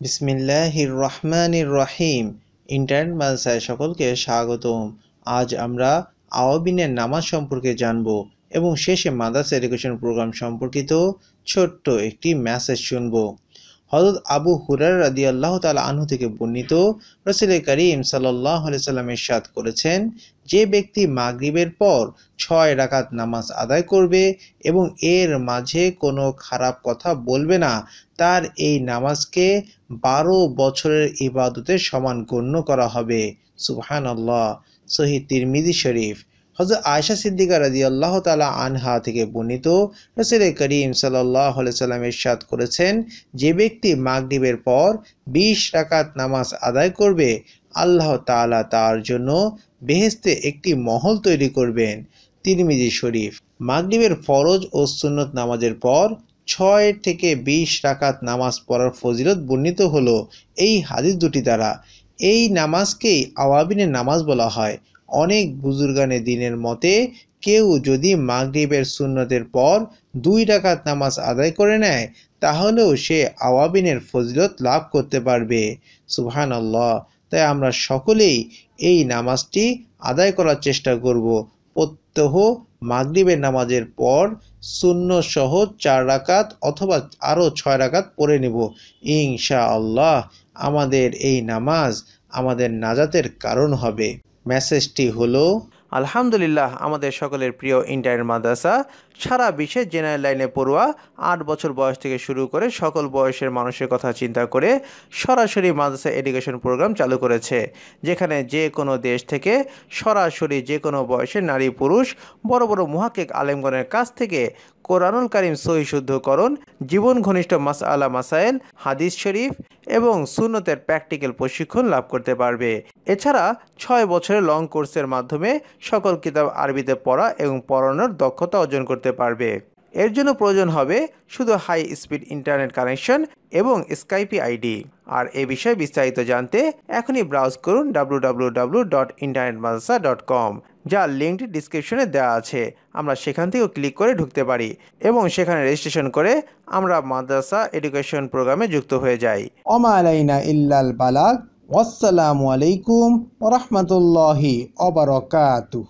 বিসমিল্লাহির রহমানির রহিম ইন্টারনেট মাদ্রাসায় সকলকে স্বাগতম। আজ আমরা আওয়াবিনের নামাজ সম্পর্কে জানব এবং শেষে মাদ্রাসা এডুকেশন প্রোগ্রাম সম্পর্কিত ছোট্ট একটি মেসেজ শুনব। হজরত আবু হুরার রাদি আল্লাহ তালা আনহু থেকে বর্ণিত, রসুল করিম সাল্লাহ সাল্লাম ইরশাদ করেছেন, যে ব্যক্তি মাগরিবের পর ছয় রাকাত নামাজ আদায় করবে এবং এর মাঝে কোনো খারাপ কথা বলবে না, তার এই নামাজকে বারো বছরের ইবাদতের সমান গণ্য করা হবে। সুবহান আল্লাহ সহি তিরমিদি শরীফ। হজরত আয়সা সিদ্দিকা রাজি আল্লাহ তালা আনহা থেকে বর্ণিত রসুল করিম সাল্লাহ সাল্লাম ইরশাদ করেছেন, যে ব্যক্তি মাগরিবের পর বিশ রাকাত নামাজ আদায় করবে, আল্লাহ তালা তার জন্য বেহেস্তে একটি মহল তৈরি করবেন। তিরমিজি শরীফ, মাগরিবের ফরজ ও সুন্নত নামাজের পর ছয় থেকে বিশ রাকাত নামাজ পড়ার ফজিলত বর্ণিত হলো। এই হাদিস দুটি দ্বারা। এই নামাজকেই আওয়াবিনের নামাজ বলা হয়। অনেক বুজুর্গানে দিনের মতে কেউ যদি মাগরিবের সুন্নতের পর দুই রাকাত নামাজ আদায় করে নেয়, তাহলেও সে আওয়াবিনের ফজিলত লাভ করতে পারবে। সুবহান আল্লাহ তাই আমরা সকলেই এই নামাজটি আদায় করার চেষ্টা করব। প্রত্যহ মাগরিবের নামাজের পর শূন্য সহ চার রাকাত অথবা আরও ছয় রাকাত পড়ে নেব। ইনশা আল্লাহ আমাদের এই নামাজ আমাদের নাজাতের কারণ হবে। মেসেজটি হলো, আলহামদুলিল্লাহ, আমাদের সকলের প্রিয় ইন্টারনেট মাদ্রাসা, সারা বিশ্বে জেনারেল লাইনে পড়ুয়া, আট বছর বয়স থেকে শুরু করে সকল বয়সের মানুষের কথা চিন্তা করে সরাসরি মাদ্রাসা এডুকেশন প্রোগ্রাম চালু করেছে, যেখানে যে কোনো দেশ থেকে সরাসরি যে কোনো বয়সের নারী পুরুষ, বড় বড় মহাকেক আলেমগণের কাছ থেকে কোরআনুল কারিম সহিশুদ্ধকরণ জীবন ঘনিষ্ঠ মাস আলা মাসাইল, হাদিস শরীফ এবং সুন্নতের প্র্যাকটিক্যাল প্রশিক্ষণ লাভ করতে পারবে। এছাড়া ছয় বছরের লং কোর্সের মাধ্যমে সকল কিতাব আরবিতে পড়া এবং পড়ানোর দক্ষতা অর্জন করতে পারবে। এর জন্য প্রয়োজন হবে শুধু হাই স্পিড ইন্টারনেট কানেকশন এবং স্কাইপি আইডি আর এ বিষয়ে বিস্তারিত জানতে এখনই ব্রাউজ করুন ডাব্লু যার লিঙ্কটি ডিসক্রিপশনে দেওয়া আছে। আমরা সেখান থেকেও ক্লিক করে ঢুকতে পারি এবং সেখানে রেজিস্ট্রেশন করে আমরা মাদ্রাসা এডুকেশন প্রোগ্রামে যুক্ত হয়ে যাই। অমা আলাইনা ইল্লাল বালাগ আসসালামু আলাইকুম ওরহমতুল্লাহি অবরকাতু